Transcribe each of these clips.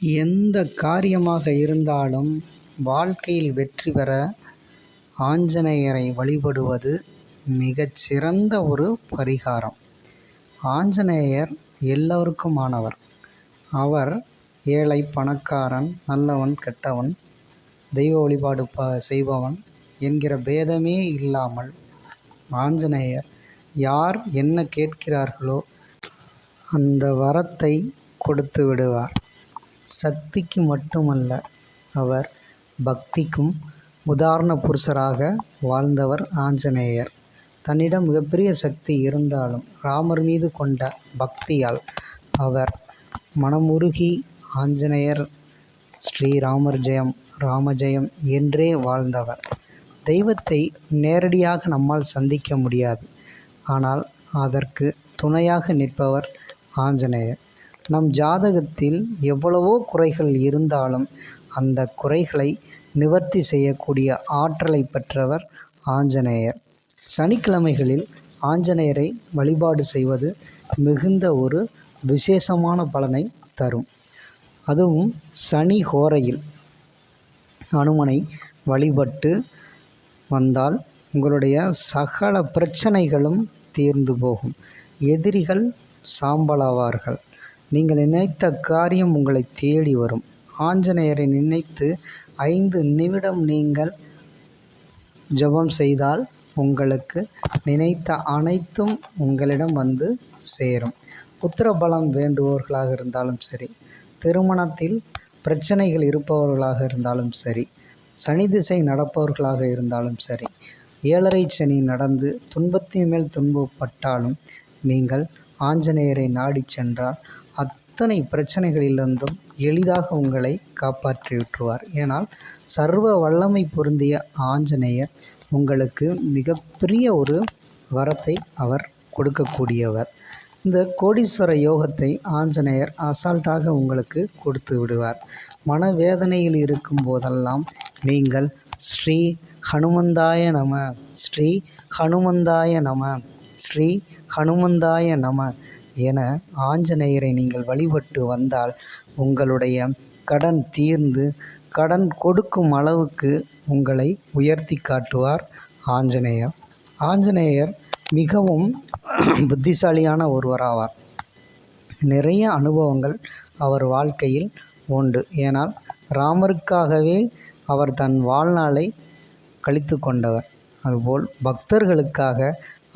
எந்த காரியமாக இருந்தாலும் வாழ்க்கையில் வெற்றி பெற ஆஞ்சநேயரை வழிபடுவது மிகச் சிறந்த ஒரு பரிகாரம். ஆஞ்சநேயர் எல்லோருக்குமானவர் அவர் ஏழை பணக்காரன் நல்லவன் கெட்டவன் தெய்வ வழிபாடு ப செய்பவன் என்கிற பேதமே இல்லாமல் ஆஞ்சநேயர் யார் என்ன கேட்கிறார்களோ அந்த வரத்தை கொடுத்து விடுவார். சக்திக்கு மட்டுமல்ல அவர் பக்திக்கும் உதாரண புருஷராக வாழ்ந்தவர் ஆஞ்சநேயர். தன்னிடம் மிகப்பெரிய சக்தி இருந்தாலும் ராமர் மீது கொண்ட பக்தியால் அவர் மனமுருகி ஆஞ்சநேயர் ஸ்ரீராமர் ஜெயம் ராமஜெயம் என்றே வாழ்ந்தவர். தெய்வத்தை நேரடியாக நம்மால் சந்திக்க முடியாது. ஆனால் அதற்கு துணையாக நிற்பவர் ஆஞ்சநேயர். நம் ஜாதகத்தில் எவ்வளவோ குறைகள் இருந்தாலும் அந்த குறைகளை நிவர்த்தி செய்யக்கூடிய ஆற்றலை பெற்றவர் ஆஞ்சநேயர். சனிக்கிழமைகளில் ஆஞ்சநேயரை வழிபாடு செய்வது மிகுந்த ஒரு விசேஷமான பலனை தரும். அதுவும் சனி ஹோரையில் அனுமனை வழிபட்டு வந்தால் உங்களுடைய சகல பிரச்சனைகளும் தீர்ந்து போகும். எதிரிகள் சாம்பலாவார்கள். நீங்கள் நினைத்த காரியம் உங்களை தேடி வரும். ஆஞ்சநேயரை நினைத்து ஐந்து நிமிடம் நீங்கள் ஜெபம் செய்தால் உங்களுக்கு நினைத்த அனைத்தும் உங்களிடம் வந்து சேரும். புத்திரபலம் வேண்டுபவர்களாக இருந்தாலும் சரி திருமணத்தில் பிரச்சனைகள் இருப்பவர்களாக இருந்தாலும் சரி சனி திசை நடப்பவர்களாக இருந்தாலும் சரி ஏழரை சனி நடந்து துன்பத்தின் மேல் துன்பப்பட்டாலும் நீங்கள் ஆஞ்சநேயரை நாடி சென்றால் அத்தனை பிரச்சனைகளிலிருந்தும் எளிதாக உங்களை காப்பாற்றி விட்டுருவார் ஏனால் சர்வ வல்லமை பொருந்திய ஆஞ்சநேயர் உங்களுக்கு மிகப்பெரிய ஒரு வரத்தை அவர் கொடுக்கக்கூடியவர். இந்த கோடீஸ்வர யோகத்தை ஆஞ்சநேயர் அசால்ட்டாக உங்களுக்கு கொடுத்து விடுவார். மனவேதனையில் இருக்கும் போதெல்லாம் நீங்கள் ஸ்ரீ ஹனுமந்தாய நம ஸ்ரீ ஹனுமந்தாய நம ஸ்ரீ ஹனுமந்தாய நம என ஆஞ்சநேயரை நீங்கள் வழிபட்டு வந்தால் உங்களுடைய கடன் தீர்ந்து கடன் கொடுக்கும் அளவுக்கு உங்களை உயர்த்தி காட்டுவார் ஆஞ்சநேயர். ஆஞ்சநேயர் மிகவும் புத்திசாலியான ஒருவராவார். நிறைய அனுபவங்கள் அவர் வாழ்க்கையில் உண்டு. ஏனால் ராமருக்காகவே அவர் தன் வாழ்நாளை கழித்து கொண்டவர். அதுபோல் பக்தர்களுக்காக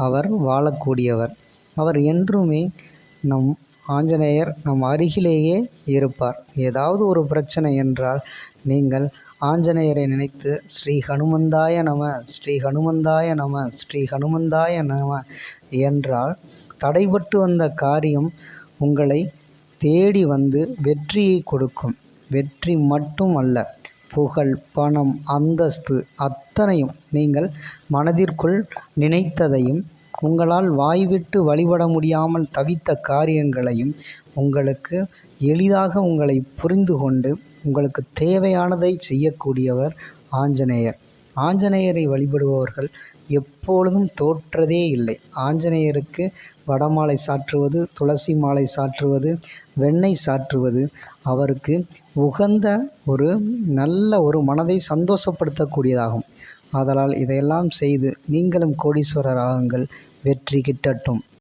அவர் வாழக்கூடியவர். அவர் என்றுமே நம் ஆஞ்சநேயர் நம் அருகிலேயே இருப்பார். ஏதாவது ஒரு பிரச்சனை என்றால் நீங்கள் ஆஞ்சநேயரை நினைத்து ஸ்ரீ ஹனுமந்தாய நம ஸ்ரீ ஹனுமந்தாய நம ஸ்ரீ ஹனுமந்தாய நம என்றால் தடைபட்டு வந்த காரியம் உங்களை தேடி வந்து வெற்றியை கொடுக்கும். வெற்றி மட்டும் அல்ல புகழ் பணம் அந்தஸ்து அத்தனையும் நீங்கள் மனதிற்குள் நினைத்ததையும் உங்களால் வாய்விட்டு வழிபட முடியாமல் தவித்த காரியங்களையும் உங்களுக்கு எளிதாக உங்களை புரிந்து கொண்டு உங்களுக்கு தேவையானதை செய்யக்கூடியவர் ஆஞ்சநேயர். ஆஞ்சநேயரை வழிபடுபவர்கள் எப்பொழுதும் தோற்றதே இல்லை. ஆஞ்சநேயருக்கு வடமாலை சாற்றுவது துளசி மாலை சாற்றுவது வெண்ணெய் சாற்றுவது அவருக்கு உகந்த ஒரு நல்ல ஒரு மனதை சந்தோஷப்படுத்தக்கூடியதாகும். ஆதலால் இதையெல்லாம் செய்து நீங்களும் கோடீஸ்வரர் ஆகுங்கள் வெற்றி கிட்டட்டும்.